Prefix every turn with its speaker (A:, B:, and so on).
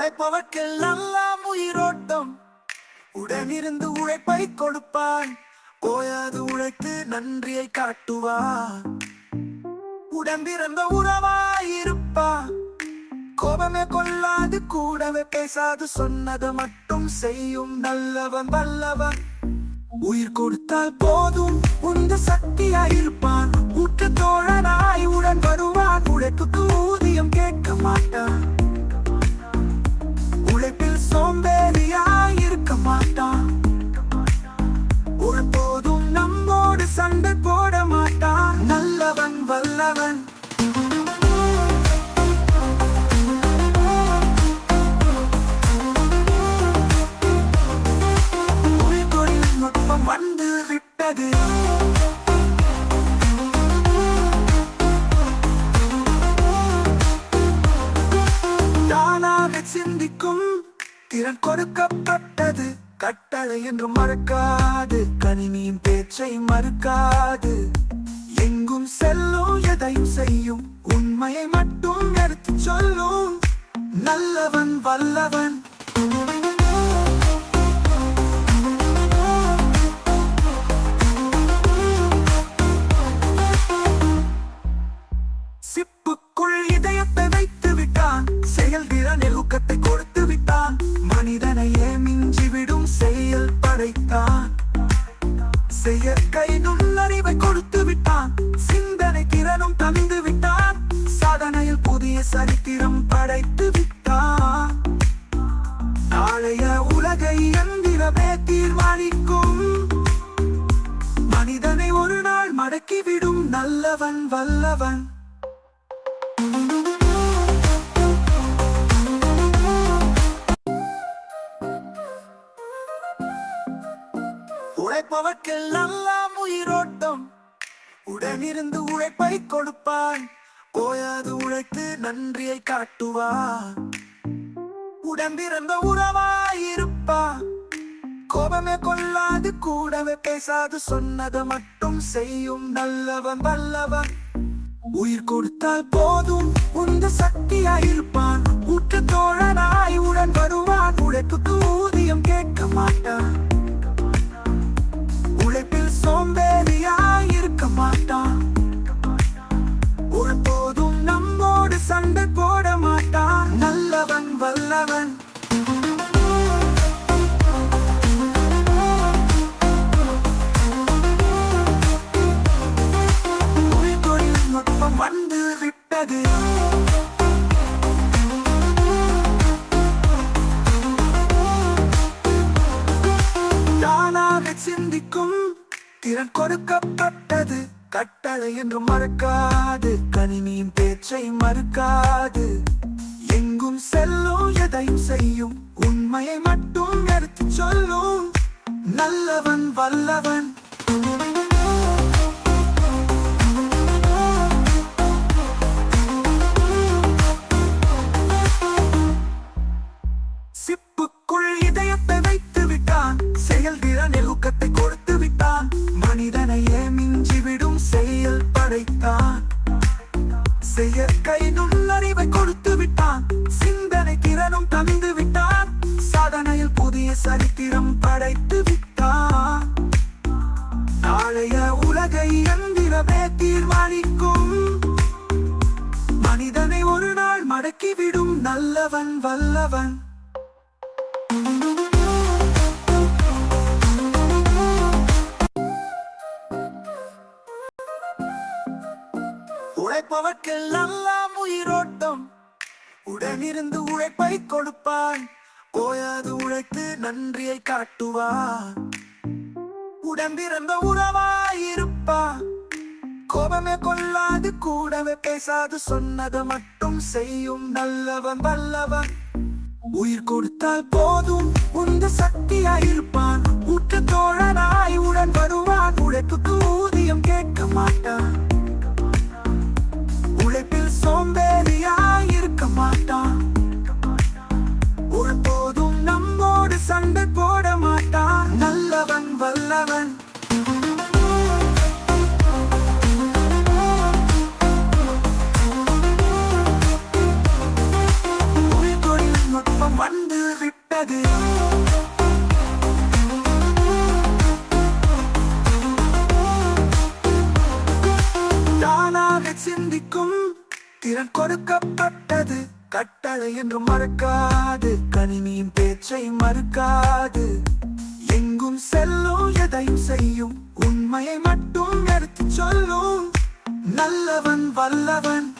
A: உழைப்பவர்க்கெல்லாம் உயிரோட்டம். உடனிருந்து உழைப்பை கொடுப்பான் ஓயாது உழைத்து நன்றியை காட்டுவான் உடம்பிறந்த உறவாயிருப்பான் கோபமே கொள்ளாது கூடவே பேசாது. சொன்னது மட்டும் செய்யும் நல்லவன் வல்லவன். உயிர் கொடுத்தால் போதும் உந்த சக்தியாயிருப்பான். உற்று தோழனாய் உடன் வருவான். உழைப்புக்கு ஊதியம் கேட்க மாட்டான். விட்டது தானாக சிந்திக்கும் திறன் கொடுக்கப்பட்டது. கட்டளை என்று மறக்காது. கணினியின் பேச்சை மறுக்காது. எங்கும் செல்லும் எதையும் செய்யும். உண்மையை மட்டும் எடுத்து சொல்லும். நல்லவன் வல்லவன். செயற்கை நுண்ணறிவை கொடுத்து விட்டான். சிந்தனை திறனும் தந்து விட்டான். சாதனையில் புதிய சரித்திரம் படைத்து விட்டான். நாளைய உலகை எந்திரமே தீர்மானிக்கும். மனிதனை ஒரு நாள் மடக்கிவிடும். நல்லவன் வல்லவன். உழைப்பவர்க்கெல்லாம் உயிரோட்டம். உடனிருந்து உழைப்பை கொடுப்பான் போயாது உழைத்து நன்றியை காட்டுவா உடம்பிறந்த இருப்பா கோபமே கொள்ளாது கூடவே பேசாது. சொன்னதை மட்டும் செய்யும் நல்லவன் வல்லவன். உயிர் கொடுத்தால் போதும் உந்த சக்தியாயிருப்பான் வல்லவன். உயிர்கொழில் நுட்பம் வந்து விட்டது. தானாக சிந்திக்கும் திறன் கொடுக்கப்பட்டது. கட்டளை என்று மறக்காது கணினியின் பேச்சை மறுக்காது. செல்லும் எதையும் செய்யும். உண்மையை மட்டும் எடுத்து சொல்லும். நல்லவன் வல்லவன். நாள் நல்லவன் வல்லவன். உழைப்பவர்க்கெல்லாம் உயிரோட்டம். உடனிருந்து உழைப்பை கொடுப்பான் ஓயாது உழைத்து நன்றியை காட்டுவான் உடம்பிறந்த உறவாயிருப்பான் கோபமே கொள்ளாது கூடவே பேசாது சொன்னதை மட்டும். செய்யும் நல்லவன் வல்லவன். உயிர் கொடுத்தால் போதும் உந்த சக்தியாயிருப்பான் உற்று தோழனாய் உடன் வருவான். உழைப்புக்கு ஊதியம் கேட்க மாட்டான். உழைப்பில் சோம்பேறியாய் இருக்க மாட்டான். ஒருபோதும் நம்மோடு சண்டை போட மாட்டான். நல்லவன் வல்லவன். முடியாது தானாக சிந்திக்கும் திறன் கொடுக்கப்பட்டது. கட்டளை என்று மறக்காது. கணினியின் பேச்சை மறுக்காது. எங்கும் செல்லும் எதையும் செய்யும். உண்மையை மட்டும் எடுத்து சொல்லும். நல்லவன் வல்லவன்.